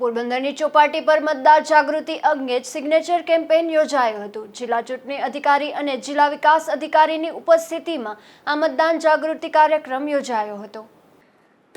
પોરબંદરની ચોપાટી પર મતદાર જાગૃતિ અંગે જ સિગ્નેચર કેમ્પેઇન યોજાયું હતું. જિલ્લા ચૂંટણી અધિકારી અને જિલ્લા વિકાસ અધિકારીની ઉપસ્થિતિમાં આ મતદાન જાગૃતિ કાર્યક્રમ યોજાયો હતો.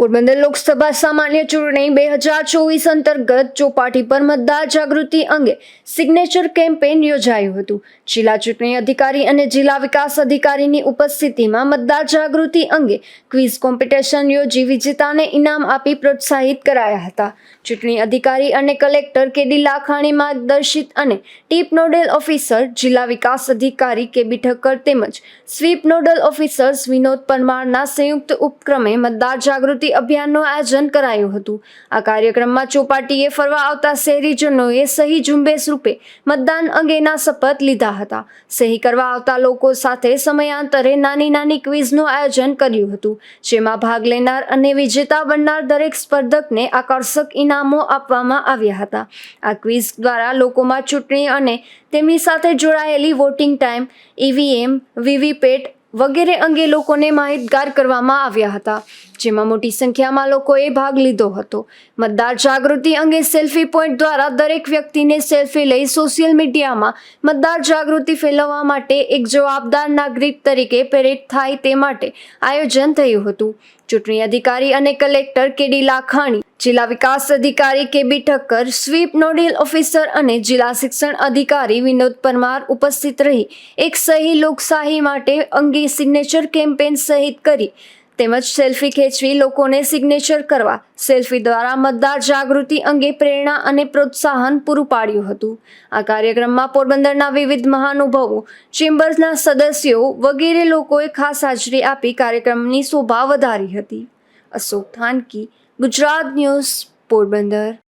પોરબંદર લોકસભા સામાન્ય ચૂંટણી બે હજાર ચોવીસ અંતર્ગત ચોપાટી પર મતદાર જાગૃતિ અંગે સિગ્નેચર કેમ્પેન યોજાયું હતું. જિલ્લા ચૂંટણી અધિકારી અને જિલ્લા વિકાસ અધિકારીની ઉપસ્થિતિમાં મતદાર જાગૃતિ અંગે ક્વિઝ કોમ્પિટિશન યોજી વિજેતાને ઇનામ આપી પ્રોત્સાહિત કરાયા હતા. ચૂંટણી અધિકારી અને કલેક્ટર કેડી લાખાણી માર્ગદર્શિત અને ટીપ નોડલ ઓફિસર જિલ્લા વિકાસ અધિકારી કેબી ઠક્કર તેમજ સ્વીપ નોડલ ઓફિસર્સ વિનોદ પરમારના સંયુક્ત ઉપક્રમે મતદાર જાગૃતિ અભિયાનનું આયોજન કરાયું હતું. આ કાર્યક્રમમાં ચોપાટીએ ફરવા આવતા શહેરીજનોએ સહી ઝુંબેશ રૂપે મતદાન અંગેના શપથ લીધા હતા. સહી કરવા આવતા લોકો સાથે સમયાંતરે નાની નાની ક્વિઝનું આયોજન કર્યું હતું, જેમાં ભાગ લેનાર અને વિજેતા બનનાર દરેક સ્પર્ધકને આકર્ષક ઇનામો આપવામાં આવ્યા હતા. આ ક્વિઝ દ્વારા લોકોમાં ચૂંટણી અને તેમની સાથે જોડાયેલી વોટિંગ ટાઈમ, ઈવીએમ, વીવીપેટ વગેરે અંગે લોકોને માહિતગાર કરવામાં આવ્યા હતા. જેમાં મોટી સંખ્યામાં લોકોએ ભાગ લીધો હતો. મતદાર જાગૃતિ અંગે સેલ્ફી પોઈન્ટ દ્વારા દરેક વ્યક્તિને સેલ્ફી લઈ સોશિયલ મીડિયામાં મતદાર જાગૃતિ ફેલાવવા માટે એક જવાબદાર નાગરિક તરીકે પ્રેરિત થાય તે માટે આયોજન થયું હતું. ચૂંટણી અધિકારી અને કલેક્ટર કેડી લાખાણી, જિલ્લા વિકાસ અધિકારી KB Thakkar, sweep nodal officer અને જિલ્લા શિક્ષણ અધિકારી વિનોદ પરમાર ઉપસ્થિત રહી. એક સહી લોકશાહી માટે અંગે સિગ્નેચર કેમ્પેન સહિત કરી તેમજ સેલ્ફી ખેંચવી, લોકોને સિગ્નેચર કરવા. સેલ્ફી દ્વારા મતદાર જાગૃતિ અંગે પ્રેરણા અને પ્રોત્સાહન પૂરું પાડ્યું હતું. આ કાર્યક્રમમાં પોરબંદરના વિવિધ મહાનુભાવો, ચેમ્બર્સના સદસ્યો વગેરે લોકોએ ખાસ હાજરી આપી કાર્યક્રમની શોભા વધારી હતી. અશોક થાનકી, ગુજરાત ન્યૂઝ, પોરબંદર.